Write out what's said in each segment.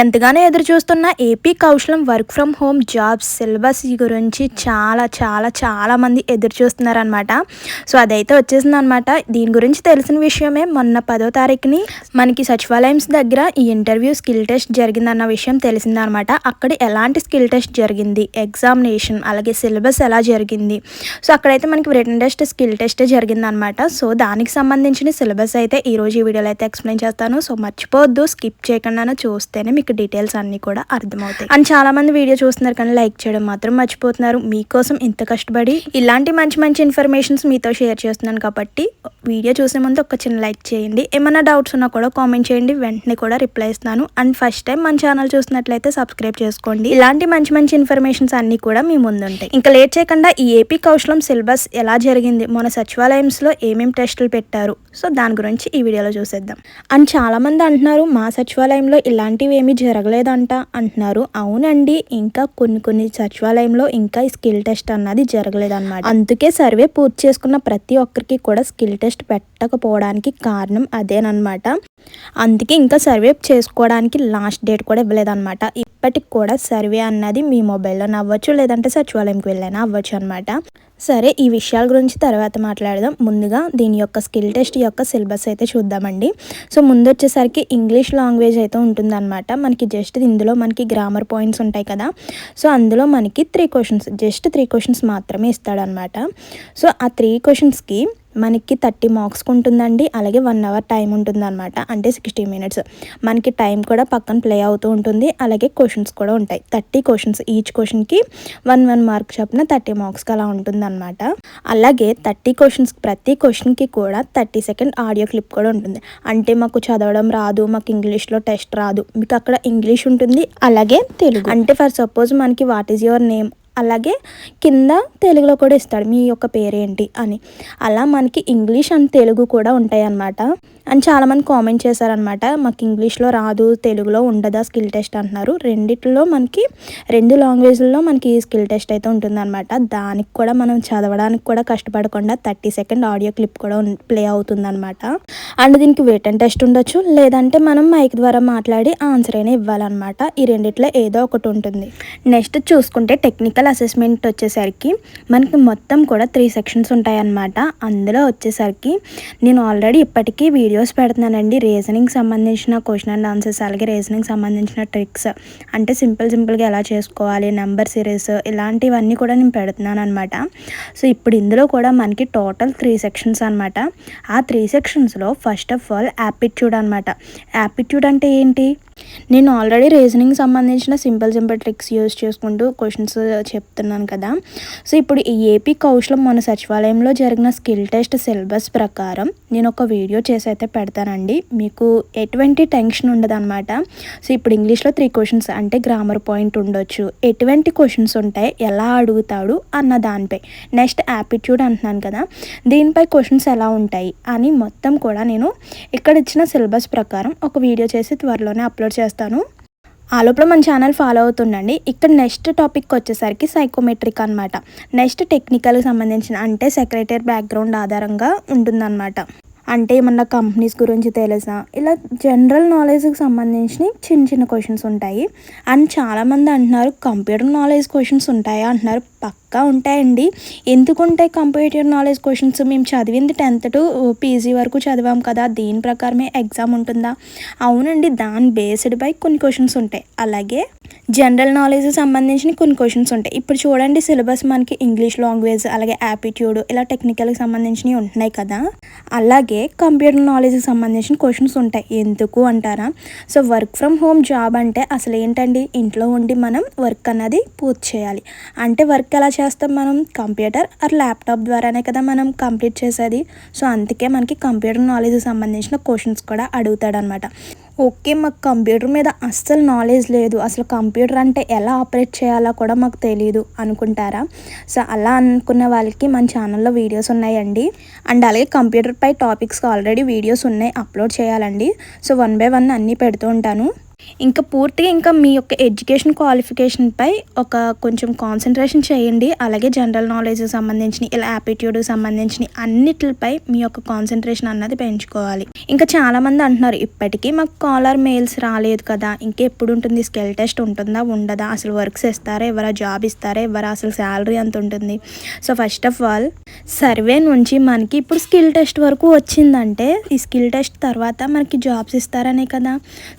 ఎంతగానో ఎదురు చూస్తున్న AP Kaushalam work from home jobs syllabus గురించి చాలా చాలా చాలా మంది ఎదురు చూస్తున్నారనమాట సో అదైతే వచ్చేసింది అనమాట దీని గురించి తెలిసిన విషయమే మొన్న పదో తారీఖుని మనకి సచివాలయంస్ దగ్గర ఈ ఇంటర్వ్యూ స్కిల్ టెస్ట్ జరిగిందన్న విషయం తెలిసిందనమాట అక్కడ ఎలాంటి స్కిల్ టెస్ట్ జరిగింది? ఎగ్జామినేషన్ అలాగే సిలబస్ ఎలా జరిగింది? సో అక్కడైతే మనకి రిటర్న్ టెస్ట్ స్కిల్ టెస్ట్ జరిగిందనమాట సో దానికి సంబంధించిన సిలబస్ అయితే ఈరోజు ఈ వీడియోలో అయితే ఎక్స్ప్లెయిన్ చేస్తాను. సో మర్చిపోవద్దు స్కిప్ చేయకుండా చూస్తేనే మీకు డీటెయిల్స్ అన్నీ కూడా అర్థమవుతాయి. అండ్ చాలా మంది వీడియో చూస్తున్నారు కానీ లైక్ చేయడం మాత్రం మర్చిపోతున్నారు. మీకోసం ఇంత కష్టపడి ఇలాంటి మంచి మంచి ఇన్ఫర్మేషన్స్ మీతో షేర్ చేస్తున్నాను కాబట్టి వీడియో చూసే ముందు ఒక చిన్న లైక్ చేయండి. ఏమైనా డౌట్స్ ఉన్నా కూడా కామెంట్ చేయండి. వెంటనే కూడా రిప్లై ఇస్తాను అండ్ ఫస్ట్ టైం మన ఛానల్ చూసినట్లయితే సబ్స్క్రైబ్ చేసుకోండి. ఇలాంటి మంచి మంచి ఇన్ఫర్మేషన్స్ అన్ని కూడా మీ ముందు ఉంటాయి ఇంకా లేట్ చేయకుండా ఈ ఏపీ కౌశలం సిలబస్ ఎలా జరిగింది? మన సచివాలయంలో ఏమేమి టెస్టులు పెట్టారు? సో దాని గురించి ఈ వీడియోలో చూసేద్దాం. అండ్ చాలా మంది అంటున్నారు మా సచివాలయంలో ఇలాంటివి ఏమి జరగలేదంట అంటున్నారు. అవునండి ఇంకా కొన్ని కొన్ని సచివాలయంలో ఇంకా స్కిల్ టెస్ట్ అన్నది జరగలేదన్నమాట. అందుకే సర్వే పూర్తి చేసుకున్న ప్రతి ఒక్కరికి కూడా స్కిల్ టెస్ట్ పెట్టకపోవడానికి కారణం అదేనమాట అందుకే ఇంకా సర్వే చేసుకోవడానికి లాస్ట్ డేట్ కూడా ఇవ్వలేదన్నమాట. ఇప్పటికి కూడా సర్వే అన్నది మీ మొబైల్లో అవ్వచ్చు లేదంటే సచివాలయంకి వెళ్ళైనా అవ్వచ్చు అనమాట సరే ఈ విషయాల గురించి తర్వాత మాట్లాడదాం. ముందుగా దీని యొక్క స్కిల్ టెస్ట్ యొక్క సిలబస్ అయితే చూద్దామండి. సో ముందు వచ్చేసరికి ఇంగ్లీష్ లాంగ్వేజ్ అయితే ఉంటుందన్నమాట. మనకి జస్ట్ ఇందులో మనకి గ్రామర్ పాయింట్స్ ఉంటాయి కదా. సో అందులో మనకి three questions just three questions మాత్రమే ఇస్తాడనమాట సో ఆ త్రీ క్వశ్చన్స్కి మనకి థర్టీ మార్క్స్కి ఉంటుందండి. అలాగే వన్ అవర్ టైం ఉంటుంది అనమాట అంటే సిక్స్టీ మినిట్స్. మనకి టైం కూడా పక్కన ప్లే అవుతూ ఉంటుంది. అలాగే క్వశ్చన్స్ కూడా ఉంటాయి. Thirty questions. ఈచ్ క్వశ్చన్కి వన్ వన్ మార్క్ చొప్పున థర్టీ మార్క్స్కి అలా ఉంటుంది అనమాట అలాగే థర్టీ క్వశ్చన్స్ ప్రతి క్వశ్చన్కి కూడా థర్టీ సెకండ్ ఆడియో క్లిప్ కూడా ఉంటుంది. అంటే మాకు చదవడం రాదు. మాకు ఇంగ్లీష్లో టెస్ట్ రాదు. మీకు అక్కడ ఇంగ్లీష్ ఉంటుంది. అలాగే తెలుగు. అంటే ఫర్ సపోజ్ మనకి వాట్ ఈజ్ యువర్ నేమ్? అలాగే కింద తెలుగులో కూడా ఇస్తాడు మీ యొక్క పేరేంటి? అని. అలా మనకి ఇంగ్లీష్ అండ్ తెలుగు కూడా ఉంటాయి అన్నమాట అండ్ చాలామంది కామెంట్ చేశారనమాట మాకు ఇంగ్లీష్లో రాదు తెలుగులో ఉండదా స్కిల్ టెస్ట్? అంటున్నారు. రెండిట్లో మనకి రెండు లాంగ్వేజ్లో మనకి స్కిల్ టెస్ట్ అయితే ఉంటుందన్నమాట. దానికి కూడా మనం చదవడానికి కూడా కష్టపడకుండా థర్టీ సెకండ్ ఆడియో క్లిప్ కూడా ప్లే అవుతుందన్నమాట. అండ్ దీనికి రిటర్న్ టెస్ట్ ఉండొచ్చు లేదంటే మనం మైక్ ద్వారా మాట్లాడి ఆన్సర్ అయినా ఇవ్వాలన్నమాట. ఈ రెండిట్లో ఏదో ఒకటి ఉంటుంది. నెక్స్ట్ చూసుకుంటే టెక్నికల్ అసెస్మెంట్ వచ్చేసరికి మనకి మొత్తం కూడా త్రీ సెక్షన్స్ ఉంటాయన్నమాట. అందులో వచ్చేసరికి నేను ఆల్రెడీ ఇప్పటికీ వీడియోస్ పెడుతున్నానండి. రీజనింగ్ సంబంధించిన క్వశ్చన్ అండ్ ఆన్సర్స్ అలాగే రీజనింగ్ సంబంధించిన ట్రిక్స్. అంటే సింపుల్ సింపుల్గా ఎలా చేసుకోవాలి నెంబర్ సిరీస్ ఇలాంటివన్నీ కూడా నేను పెడుతున్నాను అనమాట సో ఇప్పుడు ఇందులో కూడా మనకి టోటల్ త్రీ సెక్షన్స్ అనమాట ఆ త్రీ సెక్షన్స్లో ఫస్ట్ ఆఫ్ ఆల్ యాపిట్యూడ్ అనమాట యాపిట్యూడ్ అంటే ఏంటి? నేను ఆల్రెడీ రీజనింగ్ సంబంధించిన సింపుల్ సింపుల్ ట్రిక్స్ యూజ్ చేసుకుంటూ క్వశ్చన్స్ చెప్తున్నాను కదా. సో ఇప్పుడు ఈ ఏపీ కౌశలం మన సచివాలయంలో జరిగిన స్కిల్ టెస్ట్ సిలబస్ ప్రకారం నేను ఒక వీడియో చేసి అయితే పెడతానండి. మీకు ఎటువంటి టెన్షన్ ఉండదు అనమాట సో ఇప్పుడు ఇంగ్లీష్లో త్రీ క్వశ్చన్స్ అంటే గ్రామర్ పాయింట్ ఉండొచ్చు. ఎటువంటి క్వశ్చన్స్ ఉంటాయి ఎలా అడుగుతాడు అన్న దానిపై. నెక్స్ట్ యాపిట్యూడ్ అంటున్నాను కదా. దీనిపై క్వశ్చన్స్ ఎలా ఉంటాయి అని మొత్తం కూడా నేను ఇక్కడ ఇచ్చిన సిలబస్ ప్రకారం ఒక వీడియో చేసి త్వరలోనే అప్లోడ్ చేస్తాను. ఆ లోపల మన ఛానల్ ఫాలో అవుతుండండి. ఇక్కడ నెక్స్ట్ టాపిక్ వచ్చేసరికి సైకోమెట్రిక్ అనమాట నెక్స్ట్ టెక్నికల్కి సంబంధించిన అంటే సెక్రటరీ బ్యాక్గ్రౌండ్ ఆధారంగా ఉంటుందన్నమాట. అంటే ఏమన్నా కంపెనీస్ గురించి తెలుసా ఇలా జనరల్ నాలెడ్జ్కి సంబంధించిన చిన్న చిన్న క్వశ్చన్స్ ఉంటాయి. అండ్ చాలామంది అంటున్నారు కంప్యూటర్ నాలెడ్జ్ క్వశ్చన్స్ ఉంటాయా? అంటున్నారు పక్కా ఉంటాయండి. ఎందుకు ఉంటాయి కంప్యూటర్ నాలెడ్జ్ క్వశ్చన్స్ మేము చదివింది టెన్త్ టు పీజీ వరకు చదివాం కదా దీని ప్రకారమే ఎగ్జామ్ ఉంటుందా? అవునండి దాని బేస్డ్ బై కొన్ని క్వశ్చన్స్ ఉంటాయి. అలాగే జనరల్ నాలెడ్జ్ సంబంధించిన కొన్ని క్వశ్చన్స్ ఉంటాయి. ఇప్పుడు చూడండి సిలబస్ మనకి ఇంగ్లీష్ లాంగ్వేజ్ అలాగే యాప్టిట్యూడ్ ఇలా టెక్నికల్కి సంబంధించినవి ఉంటున్నాయి కదా. అలాగే కంప్యూటర్ నాలెడ్జ్కి సంబంధించిన క్వశ్చన్స్ ఉంటాయి. ఎందుకు అంటారా? So work from home job అంటే అసలు ఏంటండి? ఇంట్లో ఉండి మనం వర్క్ అన్నది పూర్తి చేయాలి. అంటే వర్క్ ఎలా చేస్తాం మనం? కంప్యూటర్ ఆర్ ల్యాప్టాప్ ద్వారానే కదా మనం కంప్లీట్ చేసేది. సో అందుకే మనకి కంప్యూటర్ నాలెడ్జ్కి సంబంధించిన క్వశ్చన్స్ కూడా అడుగుతాడనమాట ఓకే మాకు కంప్యూటర్ మీద అస్సలు నాలెడ్జ్ లేదు. అసలు కంప్యూటర్ అంటే ఎలా ఆపరేట్ చేయాలో కూడా మాకు తెలియదు అనుకుంటారా? సో అలా అనుకున్న వాళ్ళకి మన ఛానల్లో వీడియోస్ ఉన్నాయండి. అండ్ అలాగే కంప్యూటర్ పై టాపిక్స్కి ఆల్రెడీ వీడియోస్ ఉన్నాయి అప్లోడ్ చేయాలండి. సో వన్ బై వన్ అన్నీ పెడుతూ ఉంటాను. ఇంకా పూర్తిగా ఇంకా మీ యొక్క ఎడ్యుకేషన్ క్వాలిఫికేషన్పై ఒక కొంచెం కాన్సన్ట్రేషన్ చేయండి. అలాగే జనరల్ నాలెడ్జ్ సంబంధించిన ఇలా యాప్టిట్యూడ్కి సంబంధించిన అన్నిటిపై మీ యొక్క కాన్సన్ట్రేషన్ అన్నది పెంచుకోవాలి. ఇంకా చాలామంది అంటున్నారు ఇప్పటికీ మాకు కాలర్ మెయిల్స్ రాలేదు కదా ఇంకా ఎప్పుడు ఉంటుంది స్కిల్ టెస్ట్ ఉంటుందా? ఉండదా? అసలు వర్క్స్ ఇస్తారా ఎవరా జాబ్ ఇస్తారా? ఎవరా అసలు శాలరీ ఎంత ఉంటుంది? So first of all survey నుంచి మనకి ఇప్పుడు స్కిల్ టెస్ట్ వరకు వచ్చిందంటే ఈ స్కిల్ టెస్ట్ తర్వాత మనకి జాబ్స్ ఇస్తారనే కదా.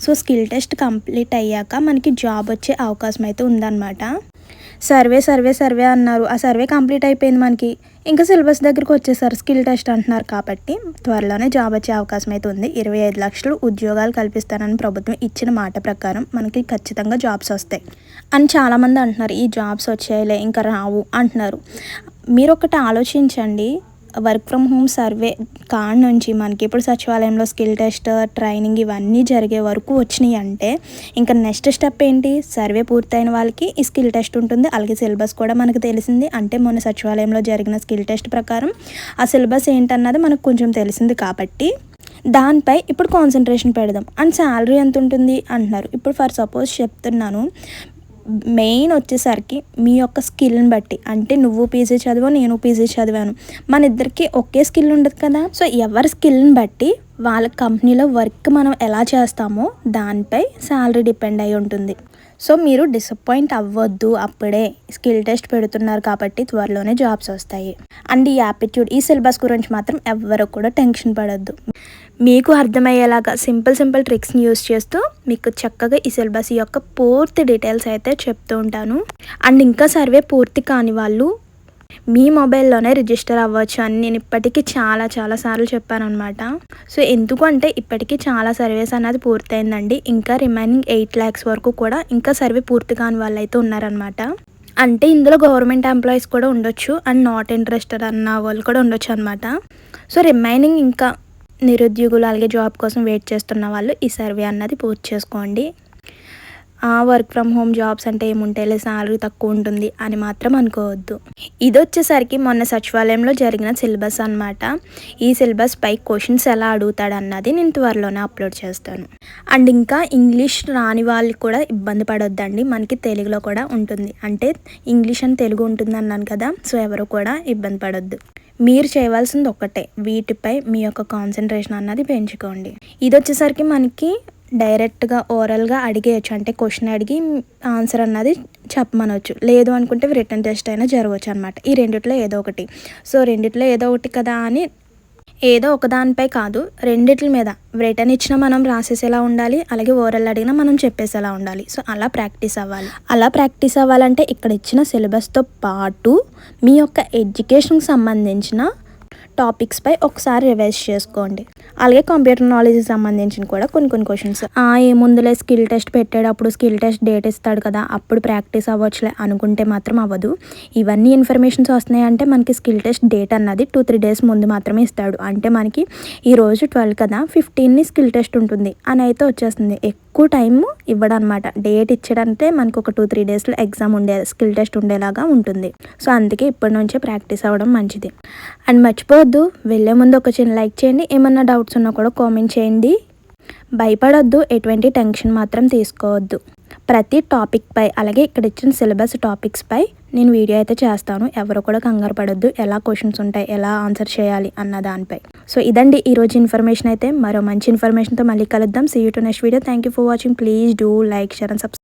సో స్కిల్ టెస్ట్ కంప్లీట్ అయ్యాక మనకి జాబ్ వచ్చే అవకాశం అయితే ఉందన్నమాట. సర్వే సర్వే సర్వే అన్నారు. ఆ సర్వే కంప్లీట్ అయిపోయింది మనకి. ఇంకా సిలబస్ దగ్గరకు వచ్చేసారు స్కిల్ టెస్ట్ అంటున్నారు కాబట్టి త్వరలోనే జాబ్ వచ్చే అవకాశం అయితే ఉంది. ఇరవై ఐదు లక్షలు ఉద్యోగాలు కల్పిస్తానని ప్రభుత్వం ఇచ్చిన మాట ప్రకారం మనకి ఖచ్చితంగా జాబ్స్ వస్తాయి. అని చాలామంది అంటున్నారు ఈ జాబ్స్ వచ్చాయిలే ఇంకా రావు అంటున్నారు. మీరు ఒకటి ఆలోచించండి. వర్క్ ఫ్రమ్ హోమ్ సర్వే కాడ నుంచి మనకి ఇప్పుడు సచివాలయంలో స్కిల్ టెస్ట్ ట్రైనింగ్ ఇవన్నీ జరిగే వరకు వచ్చినాయి అంటే ఇంకా నెక్స్ట్ స్టెప్ ఏంటి? సర్వే పూర్తయిన వాళ్ళకి ఈ స్కిల్ టెస్ట్ ఉంటుంది. అలాగే సిలబస్ కూడా మనకు తెలిసింది. అంటే మొన్న సచివాలయంలో జరిగిన స్కిల్ టెస్ట్ ప్రకారం ఆ సిలబస్ ఏంటన్నది మనకు కొంచెం తెలిసింది కాబట్టి దానిపై ఇప్పుడు కాన్సన్ట్రేషన్ పెడదాం. అండ్ శాలరీ ఎంత ఉంటుంది అంటున్నారు. ఇప్పుడు ఫర్ సపోజ్ చెప్తున్నాను. మెయిన్ వచ్చేసరికి మీ యొక్క స్కిల్ని బట్టి. అంటే నువ్వు పీజీ చదివావు నేను పీజీ చదివాను. మన ఇద్దరికి ఒకే స్కిల్ ఉండదు కదా? సో ఎవరి స్కిల్ని బట్టి వాళ్ళ కంపెనీలో వర్క్ మనం ఎలా చేస్తామో దానిపై శాలరీ డిపెండ్ అయి ఉంటుంది. సో మీరు డిసప్పాయింట్ అవ్వద్దు. అప్పుడే స్కిల్ టెస్ట్ పెడుతున్నారు కాబట్టి త్వరలోనే జాబ్స్ వస్తాయి. అండ్ ఈ యాప్టిట్యూడ్ ఈ సిలబస్ గురించి మాత్రం ఎవ్వరు కూడా టెన్షన్ పడద్దు. మీకు అర్థమయ్యేలాగా సింపుల్ సింపుల్ ట్రిక్స్ని యూస్ చేస్తూ మీకు చక్కగా ఈ సిలబస్ యొక్క పూర్తి డీటెయిల్స్ అయితే చెప్తూ ఉంటాను. అండ్ ఇంకా సర్వే పూర్తి కాని వాళ్ళు మీ మొబైల్లోనే రిజిస్టర్ అవ్వచ్చు అని నేను ఇప్పటికీ చాలా చాలా సార్లు చెప్పాను అనమాట సో ఎందుకు అంటే ఇప్పటికీ చాలా సర్వేస్ అన్నది పూర్తయిందండి. ఇంకా రిమైనింగ్ ఎయిట్ ల్యాక్స్ వరకు కూడా ఇంకా సర్వే పూర్తి కాని వాళ్ళు అయితే ఉన్నారనమాట అంటే ఇందులో గవర్నమెంట్ ఎంప్లాయీస్ కూడా ఉండొచ్చు. అండ్ నాట్ ఇంట్రెస్టెడ్ అన్న వాళ్ళు కూడా ఉండొచ్చు అనమాట సో రిమైనింగ్ ఇంకా నిరుద్యోగులు అలాగే జాబ్ కోసం వెయిట్ చేస్తున్న వాళ్ళు ఈ సర్వే అన్నది పూర్తి చేసుకోండి. వర్క్ ఫ్రమ్ హోమ్ జాబ్స్ అంటే ఏముంటాయిలే సాలరీ తక్కువ ఉంటుంది అని మాత్రం అనుకోవద్దు. ఇది వచ్చేసరికి మొన్న సచివాలయంలో జరిగిన సిలబస్ అనమాట ఈ సిలబస్ పై క్వశ్చన్స్ ఎలా అడుగుతాడు అన్నది నేను త్వరలోనే అప్లోడ్ చేస్తాను. అండ్ ఇంకా ఇంగ్లీష్ రాని వాళ్ళు కూడా ఇబ్బంది పడొద్దండి. మనకి తెలుగులో కూడా ఉంటుంది. అంటే ఇంగ్లీష్ అని తెలుగు ఉంటుంది అన్నాను కదా సో ఎవరు కూడా ఇబ్బంది పడొద్దు. మీరు చేయవలసింది ఒక్కటే. వీటిపై మీ యొక్క కాన్సన్ట్రేషన్ అన్నది పెంచుకోండి. ఇది వచ్చేసరికి మనకి డైరెక్ట్గా ఓరల్గా అడిగేయచ్చు. అంటే క్వశ్చన్ అడిగి ఆన్సర్ అన్నది చెప్పమనవచ్చు లేదు అనుకుంటే రిటర్న్ టెస్ట్ అయినా జరగవచ్చు అనమాట ఈ రెండిట్లో ఏదో ఒకటి. సో రెండిట్లో ఏదో ఒకటి కదా అని ఏదో ఒకదానిపై కాదు రెండిట్ల మీద. రిటర్న్ ఇచ్చినా మనం రాసేసేలా ఉండాలి అలాగే ఓరల్ అడిగినా మనం చెప్పేసేలా ఉండాలి. సో అలా ప్రాక్టీస్ అవ్వాలి. అలా ప్రాక్టీస్ అవ్వాలంటే ఇక్కడ ఇచ్చిన సిలబస్తో పాటు మీ యొక్క ఎడ్యుకేషన్కి సంబంధించిన టాపిక్స్పై ఒకసారి రివైజ్ చేసుకోండి. అలాగే కంప్యూటర్ నాలెడ్జ్కి సంబంధించిన కూడా కొన్ని కొన్ని క్వశ్చన్స్ ఆ ఏముందులే స్కిల్ టెస్ట్ పెట్టేటప్పుడు స్కిల్ టెస్ట్ డేట్ ఇస్తాడు కదా అప్పుడు ప్రాక్టీస్ అవ్వచ్చులే అనుకుంటే మాత్రం అవ్వదు. ఇవన్నీ ఇన్ఫర్మేషన్స్ వస్తున్నాయి అంటే మనకి స్కిల్ టెస్ట్ డేట్ అన్నది టూ త్రీ డేస్ ముందు మాత్రమే ఇస్తాడు. అంటే మనకి ఈరోజు ట్వెల్వ్ కదా ఫిఫ్టీన్ని స్కిల్ టెస్ట్ ఉంటుంది అని అయితే వచ్చేస్తుంది. ఎక్కువ టైం ఇవ్వడనమాట డేట్ ఇచ్చడంటే మనకు ఒక టూ త్రీ డేస్లో ఎగ్జామ్ ఉండే స్కిల్ టెస్ట్ ఉండేలాగా ఉంటుంది. సో అందుకే ఇప్పటి నుంచే ప్రాక్టీస్ అవ్వడం మంచిది. అండ్ మర్చిపోవద్దు వెళ్ళే ముందు ఒక చిన్న లైక్ చేయండి. ఏమన్నా డౌట్స్ ఉన్నా కూడా కామెంట్ చేయండి. భయపడొద్దు ఎటువంటి టెన్షన్ మాత్రం తీసుకోవద్దు. ప్రతి టాపిక్పై అలాగే ఇక్కడ ఇచ్చిన సిలబస్ టాపిక్స్పై నేను వీడియో అయితే చేస్తాను. ఎవరు కూడా కంగారు పడొద్దు. ఎలా క్వశ్చన్స్ ఉంటాయి ఎలా ఆన్సర్ చేయాలి అన్న దానిపై. సో ఇదండి ఈరోజు ఇన్ఫర్మేషన్ అయితే. మరో మంచి ఇన్ఫర్మేషన్తో మళ్ళీ కలుద్దాం. See you to next video thank you for watching please do like share and subscribe